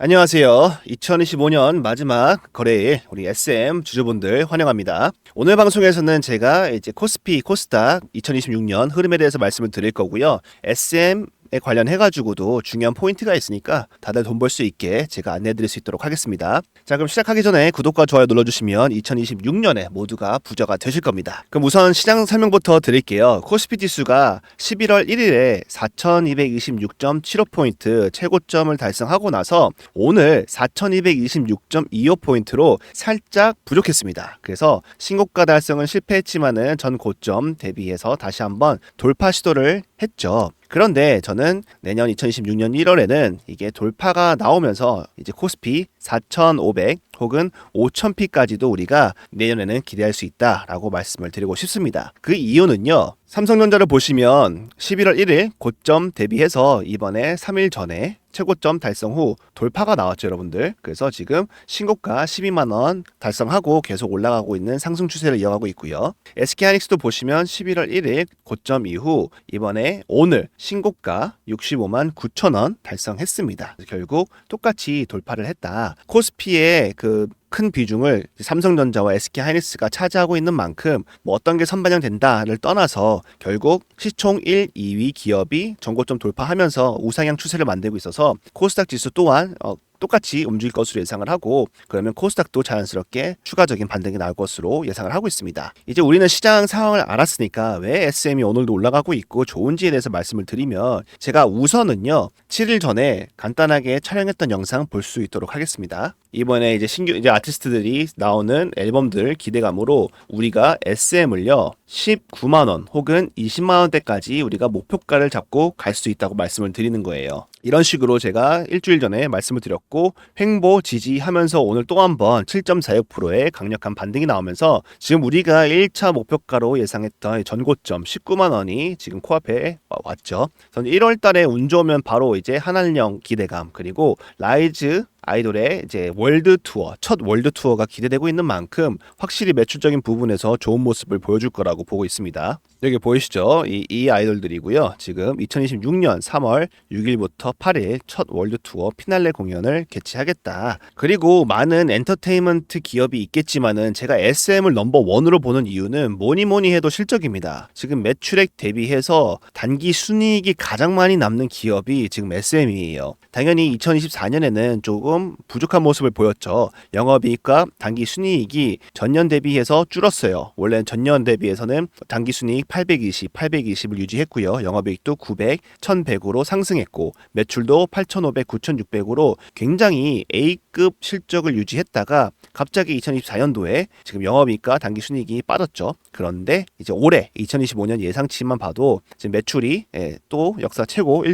안녕하세요. 2025년 마지막 거래일 우리 SM 주주분들 환영합니다. 오늘 방송에서는 제가 이제 코스피, 코스닥 2026년 흐름에 대해서 말씀을 드릴 거고요. SM 에 관련해가지고도 중요한 포인트가 있으니까 다들 돈 벌 수 있게 제가 안내해드릴 수 있도록 하겠습니다. 자 그럼 시작하기 전에 구독과 좋아요 눌러주시면 2026년에 모두가 부자가 되실 겁니다. 그럼 우선 시장 설명부터 드릴게요. 코스피 지수가 11월 1일에 4,226.75포인트 최고점을 달성하고 나서 오늘 4,226.25포인트로 살짝 부족했습니다. 그래서 신고가 달성은 실패했지만은 전 고점 대비해서 다시 한번 돌파 시도를 했죠. 그런데 저는 내년 2026년 1월에는 이게 돌파가 나오면서 이제 코스피 4,500 혹은 5,000피까지도 우리가 내년에는 기대할 수 있다라고 말씀을 드리고 싶습니다. 그 이유는요. 삼성전자를 보시면 11월 1일 고점 대비해서 이번에 3일 전에 최고점 달성 후 돌파가 나왔죠, 여러분들. 그래서 지금 신고가 12만 원 달성하고 계속 올라가고 있는 상승 추세를 이어가고 있고요. SK하이닉스도 보시면 11월 1일 고점 이후 이번에 오늘 신고가 65만 9천 원 달성했습니다. 결국 똑같이 돌파를 했다. 코스피의 그 큰 비중을 삼성전자와 SK 하이닉스가 차지하고 있는 만큼 뭐 어떤 게 선반영 된다를 떠나서 결국 시총 1, 2위 기업이 전고점 돌파하면서 우상향 추세를 만들고 있어서 코스닥 지수 또한 어, 똑같이 움직일 것으로 예상을 하고 그러면 코스닥도 자연스럽게 추가적인 반등이 나올 것으로 예상을 하고 있습니다. 이제 우리는 시장 상황을 알았으니까 왜 SM이 오늘도 올라가고 있고 좋은지에 대해서 말씀을 드리면 제가 우선은요 7일 전에 간단하게 촬영했던 영상 볼 수 있도록 하겠습니다. 이번에 이제 신규 이제 아티스트들이 나오는 앨범들 기대감으로 우리가 SM을요 19만 원 혹은 20만 원대까지 우리가 목표가를 잡고 갈 수 있다고 말씀을 드리는 거예요. 이런 식으로 제가 일주일 전에 말씀을 드렸고 횡보 지지하면서 오늘 또 한번 7.46%의 강력한 반등이 나오면서 지금 우리가 1차 목표가로 예상했던 전고점 19만 원이 지금 코앞에 왔죠. 저는 1월 달에 운 좋으면 바로 이제 한한령 기대감 그리고 라이즈 아이돌의 이제 월드 투어 첫 월드 투어가 기대되고 있는 만큼 확실히 매출적인 부분에서 좋은 모습을 보여줄 거라고 보고 있습니다. 여기 보이시죠? 이, 이 아이돌들이고요. 지금 2026년 3월 6일부터 8일 첫 월드 투어 피날레 공연을 개최하겠다. 그리고 많은 엔터테인먼트 기업이 있겠지만은 제가 SM을 넘버 원으로 보는 이유는 뭐니 뭐니 해도 실적입니다. 지금 매출액 대비해서 단기 순이익이 가장 많이 남는 기업이 지금 SM이에요. 당연히 2024년에는 조금 부족한 모습을 보였죠. 영업이익과 단기 순이익이 전년 대비해서 줄었어요. 원래 전년 대비해서는 단기 순이익 820, 820을 유지했고요. 영업이익도 900, 1100으로 상승했고 매출도 8500, 9600으로 굉장히 A급 실적을 유지했다가 갑자기 2024년도에 지금 영업이익과 단기 순이익이 빠졌죠. 그런데 이제 올해 2025년 예상치만 봐도 지금 매출이 예, 또 역사 최고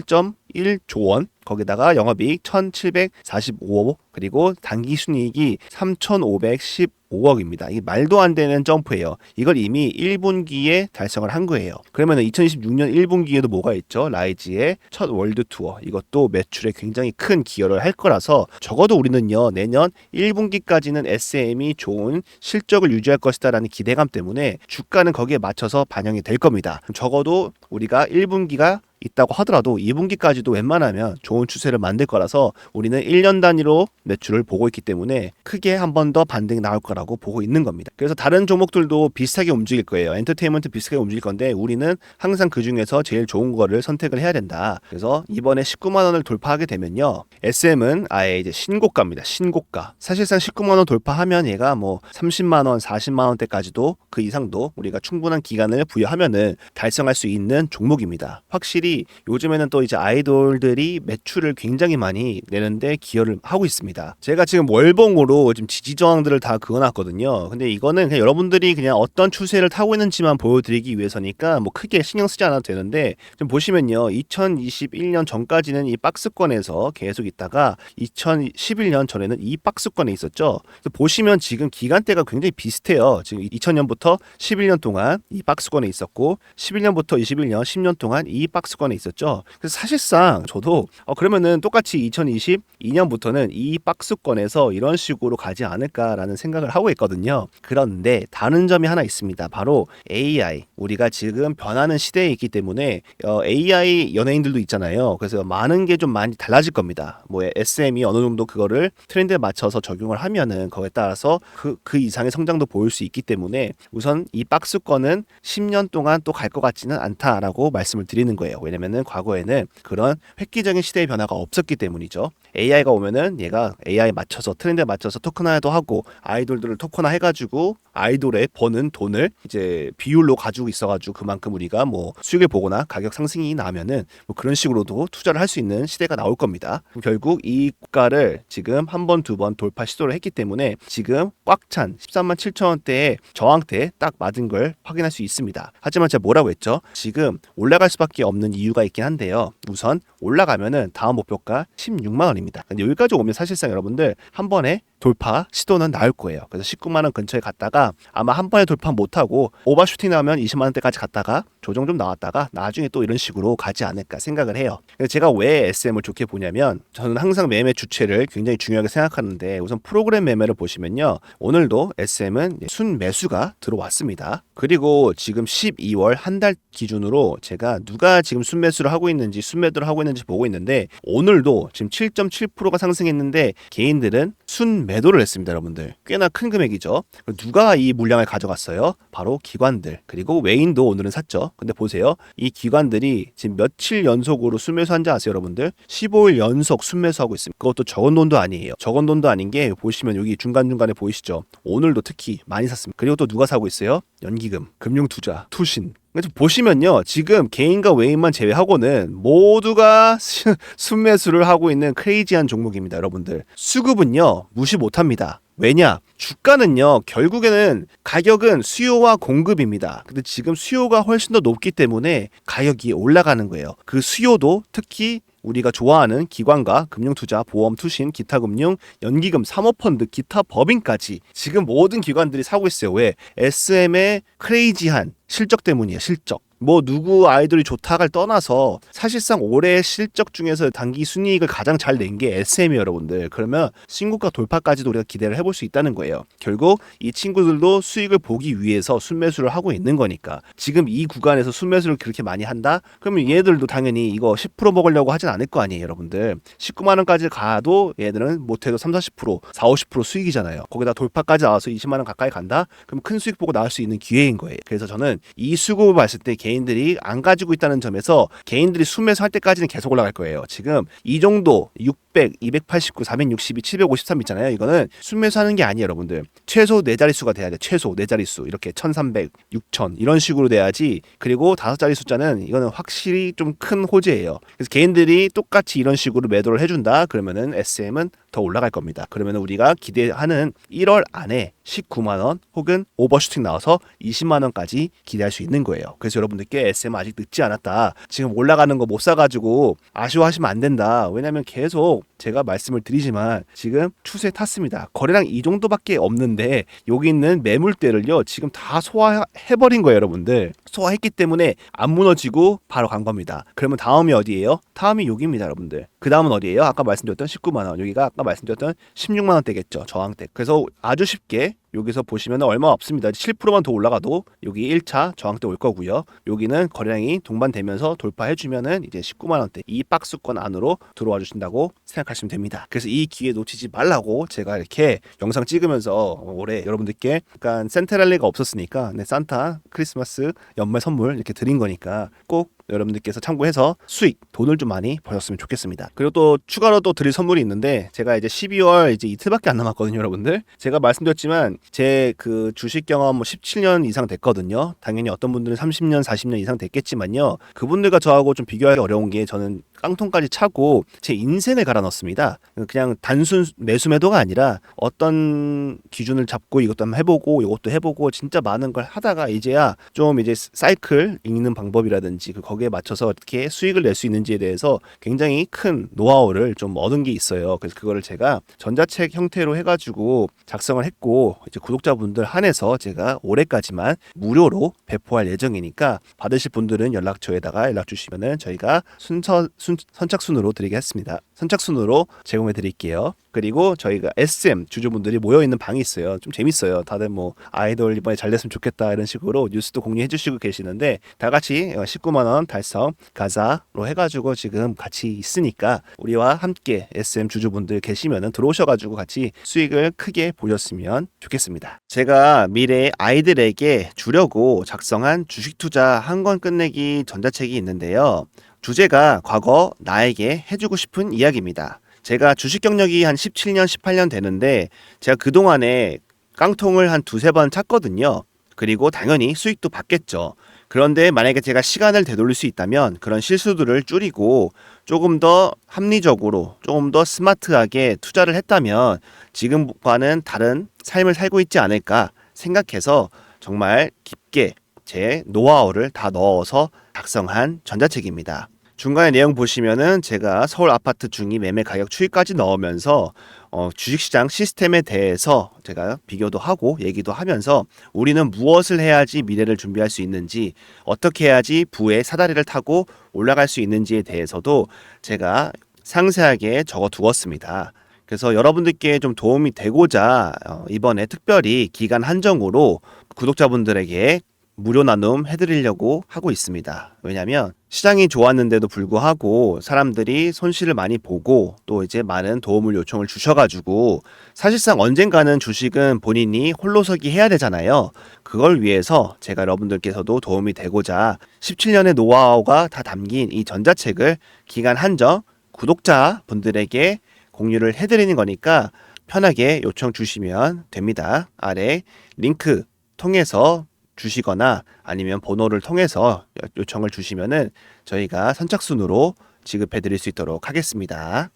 1.1조 원 거기다가 영업이익 1,745억 그리고 단기 순이익이 3,515억입니다. 이게 말도 안 되는 점프예요. 이걸 이미 1분기에 달성을 한 거예요. 그러면 2026년 1분기에도 뭐가 있죠? 라이즈의 첫 월드 투어 이것도 매출에 굉장히 큰 기여를 할 거라서 적어도 우리는요 내년 1분기까지는 SM이 좋은 실적을 유지할 것이다라는 기대감 때문에 주가는 거기에 맞춰서 반영이 될 겁니다. 적어도 우리가 1분기가 있다고 하더라도 2분기까지도 웬만하면 좋은 추세를 만들 거라서 우리는 1년 단위로 매출을 보고 있기 때문에 크게 한 번 더 반등이 나올 거라고 보고 있는 겁니다. 그래서 다른 종목들도 비슷하게 움직일 거예요. 엔터테인먼트 비슷하게 움직일 건데 우리는 항상 그 중에서 제일 좋은 거를 선택을 해야 된다. 그래서 이번에 19만 원을 돌파하게 되면요. SM은 아예 이제 신고가입니다. 신고가. 사실상 19만 원 돌파하면 얘가 뭐 30만 원, 40만 원대까지도 그 이상도 우리가 충분한 기간을 부여하면은 달성할 수 있는 종목입니다. 확실히 요즘에는 또 이제 아이돌들이 매출을 굉장히 많이 내는데 기여를 하고 있습니다. 제가 지금 월봉으로 지금 지지 저항들을 다 그어놨거든요. 근데 이거는 그냥 여러분들이 그냥 어떤 추세를 타고 있는지만 보여드리기 위해서니까 뭐 크게 신경 쓰지 않아도 되는데 좀 보시면요. 2021년 전까지는 이 박스권에서 계속 있다가 2011년 전에는 이 박스권에 있었죠. 보시면 지금 기간대가 굉장히 비슷해요. 지금 2000년부터 11년 동안 이 박스권에 있었고 11년부터 21년 10년 동안 이 박스 박스권에 있었죠. 그래서 사실상 저도 어 그러면은 똑같이 2022년부터는 이 박스권에서 이런 식으로 가지 않을까라는 생각을 하고 있거든요. 그런데 다른 점이 하나 있습니다. 바로 AI. 우리가 지금 변하는 시대에 있기 때문에 어, AI 연예인들도 있잖아요. 그래서 많은 게 좀 많이 달라질 겁니다. 뭐 SM이 어느 정도 그거를 트렌드에 맞춰서 적용을 하면은 그거에 따라서 그, 그 이상의 성장도 보일 수 있기 때문에 우선 이 박스권은 10년 동안 또 갈 것 같지는 않다라고 말씀을 드리는 거예요. 왜냐면은 과거에는 그런 획기적인 시대의 변화가 없었기 때문이죠. AI가 오면은 얘가 AI 맞춰서 트렌드에 맞춰서 토큰화도 하고 아이돌들을 토큰화 해가지고 아이돌에 버는 돈을 이제 비율로 가지고 있어가지고 그만큼 우리가 뭐 수익을 보거나 가격 상승이 나면은 뭐 그런 식으로도 투자를 할 수 있는 시대가 나올 겁니다. 결국 이 국가를 지금 한 번, 두 번 돌파 시도를 했기 때문에 지금 꽉 찬 13만 7천 원대의 저항대에 딱 맞은 걸 확인할 수 있습니다. 하지만 제가 뭐라고 했죠? 지금 올라갈 수밖에 없는 이유가 있긴 한데요. 우선 올라가면은 다음 목표가 16만 원입니다. 여기까지 오면 사실상 여러분들 한 번에 돌파 시도는 나올 거예요. 그래서 19만 원 근처에 갔다가 아마 한 번에 돌파 못 하고 오버슈팅 나오면 20만 원대까지 갔다가 조정 좀 나왔다가 나중에 또 이런 식으로 가지 않을까 생각을 해요. 제가 왜 SM을 좋게 보냐면 저는 항상 매매 주체를 굉장히 중요하게 생각하는데 우선 프로그램 매매를 보시면요. 오늘도 SM은 순 매수가 들어왔습니다. 그리고 지금 12월 한 달 기준으로 제가 누가 지금 순매수를 하고 있는지 순매도를 하고 있는지 보고 있는데 오늘도 지금 7.7%가 상승했는데 개인들은 순매도를 했습니다, 여러분들. 꽤나 큰 금액이죠. 누가 이 물량을 가져갔어요? 바로 기관들. 그리고 외인도 오늘은 샀죠. 근데 보세요. 이 기관들이 지금 며칠 연속으로 순매수한지 아세요, 여러분들? 15일 연속 순매수하고 있습니다. 그것도 적은 돈도 아니에요. 적은 돈도 아닌 게 보시면 여기 중간중간에 보이시죠? 오늘도 특히 많이 샀습니다. 그리고 또 누가 사고 있어요? 연기금, 금융투자, 투신, 보시면요, 지금 개인과 외인만 제외하고는 모두가 순매수를 하고 있는 크레이지한 종목입니다, 여러분들. 수급은요, 무시 못합니다. 왜냐? 주가는요, 결국에는 가격은 수요와 공급입니다. 근데 지금 수요가 훨씬 더 높기 때문에 가격이 올라가는 거예요. 그 수요도 특히 우리가 좋아하는 기관과 금융투자, 보험, 투신, 기타 금융, 연기금, 사모펀드, 기타 법인까지 지금 모든 기관들이 사고 있어요. 왜? SM의 크레이지한 실적 때문이에요. 실적. 뭐 누구 아이돌이 좋다를 떠나서 사실상 올해 실적 중에서 단기 순이익을 가장 잘 낸 게 SM이 여러분들. 그러면 신고가 돌파까지도 우리가 기대를 해볼 수 있다는 거예요. 결국 이 친구들도 수익을 보기 위해서 순매수를 하고 있는 거니까 지금 이 구간에서 순매수를 그렇게 많이 한다? 그러면 얘들도 당연히 이거 10% 먹으려고 하진 않을 거 아니에요, 여러분들. 19만 원까지 가도 얘들은 못해도 3, 40%, 4, 50% 수익이잖아요. 거기다 돌파까지 나와서 20만 원 가까이 간다? 그럼 큰 수익 보고 나올 수 있는 기회인 거예요. 그래서 저는 이 수급을 봤을 때 개인들이 안 가지고 있다는 점에서 개인들이 순매수 할 때까지는 계속 올라갈 거예요. 지금 이 정도 600, 289, 462, 753 있잖아요. 이거는 순매수 하는 게 아니에요, 여러분들. 최소 네 자릿수가 돼야 돼. 최소 네 자릿수. 이렇게 1300, 6000 이런 식으로 돼야지. 그리고 다섯 자리 숫자는 이거는 확실히 좀 큰 호재예요. 그래서 개인들이 똑같이 이런 식으로 매도를 해 준다. 그러면은 SM은 더 올라갈 겁니다. 그러면 우리가 기대하는 1월 안에 19만 원 혹은 오버슈팅 나와서 20만 원까지 기대할 수 있는 거예요. 그래서 여러분들께 SM 아직 늦지 않았다. 지금 올라가는 거 못 사가지고 아쉬워하시면 안 된다. 왜냐면 계속 제가 말씀을 드리지만 지금 추세 탔습니다. 거래량 이 정도밖에 없는데 여기 있는 매물대를요 지금 다 소화해버린 거예요, 여러분들. 소화했기 때문에 안 무너지고 바로 간 겁니다. 그러면 다음이 어디예요? 다음이 여기입니다, 여러분들. 그 다음은 어디예요? 아까 말씀드렸던 19만 원. 여기가 아까 말씀드렸던 16만 원대겠죠. 저항대. 그래서 아주 쉽게 여기서 보시면 얼마 없습니다. 7%만 더 올라가도 여기 1차 저항대 올 거고요. 여기는 거래량이 동반되면서 돌파해 주면은 이제 19만 원대 이 박스권 안으로 들어와 주신다고 생각하시면 됩니다. 그래서 이 기회 놓치지 말라고 제가 이렇게 영상 찍으면서 올해 여러분들께 약간 센테랄리가 없었으니까 네, 산타 크리스마스 연말 선물 이렇게 드린 거니까 꼭 여러분들께서 참고해서 수익 돈을 좀 많이 버셨으면 좋겠습니다. 그리고 또 추가로 또 드릴 선물이 있는데 제가 이제 12월 이제 이틀밖에 안 남았거든요, 여러분들. 제가 말씀드렸지만 제 그 주식 경험 뭐 17년 이상 됐거든요. 당연히 어떤 분들은 30년, 40년 이상 됐겠지만요. 그분들과 저하고 좀 비교하기 어려운 게 저는 깡통까지 차고 제 인생을 갈아 넣었습니다. 그냥 단순 매수 매도가 아니라 어떤 기준을 잡고 이것도 한번 해보고 이것도 해보고 진짜 많은 걸 하다가 이제야 좀 이제 사이클 읽는 방법이라든지 그 거기에 맞춰서 어떻게 수익을 낼 수 있는지에 대해서 굉장히 큰 노하우를 좀 얻은 게 있어요. 그래서 그거를 제가 전자책 형태로 해가지고 작성을 했고 이제 구독자분들 한해서 제가 올해까지만 무료로 배포할 예정이니까 받으실 분들은 연락처에다가 연락 주시면은 저희가 순서 순, 선착순으로 드리겠습니다. 선착순으로 제공해 드릴게요. 그리고 저희가 SM 주주분들이 모여 있는 방이 있어요. 좀 재밌어요. 다들 뭐 아이돌 이번에 잘 됐으면 좋겠다 이런 식으로 뉴스도 공유해 주시고 계시는데 다 같이 19만 원 달성 가자로 해가지고 지금 같이 있으니까 우리와 함께 SM 주주분들 계시면은 들어오셔가지고 같이 수익을 크게 보셨으면 좋겠습니다. 제가 미래 아이들에게 주려고 작성한 주식 투자 한 권 끝내기 전자책이 있는데요. 주제가 과거 나에게 해주고 싶은 이야기입니다. 제가 주식 경력이 한 17년, 18년 되는데 제가 그동안에 깡통을 한 두세 번 찼거든요. 그리고 당연히 수익도 받겠죠. 그런데 만약에 제가 시간을 되돌릴 수 있다면 그런 실수들을 줄이고 조금 더 합리적으로 조금 더 스마트하게 투자를 했다면 지금과는 다른 삶을 살고 있지 않을까 생각해서 정말 깊게 제 노하우를 다 넣어서 작성한 전자책입니다. 중간에 내용 보시면은 제가 서울 아파트 중위 매매 가격 추이까지 넣으면서 어, 주식시장 시스템에 대해서 제가 비교도 하고 얘기도 하면서 우리는 무엇을 해야지 미래를 준비할 수 있는지 어떻게 해야지 부의 사다리를 타고 올라갈 수 있는지에 대해서도 제가 상세하게 적어 두었습니다. 그래서 여러분들께 좀 도움이 되고자 어, 이번에 특별히 기간 한정으로 구독자분들에게 무료 나눔 해드리려고 하고 있습니다. 왜냐하면 시장이 좋았는데도 불구하고 사람들이 손실을 많이 보고 또 이제 많은 도움을 요청을 주셔가지고 사실상 언젠가는 주식은 본인이 홀로서기 해야 되잖아요. 그걸 위해서 제가 여러분들께서도 도움이 되고자 17년의 노하우가 다 담긴 이 전자책을 기간 한정 구독자 분들에게 공유를 해드리는 거니까 편하게 요청 주시면 됩니다. 아래 링크 통해서 주시거나 아니면 번호를 통해서 요청을 주시면은 저희가 선착순으로 지급해 드릴 수 있도록 하겠습니다.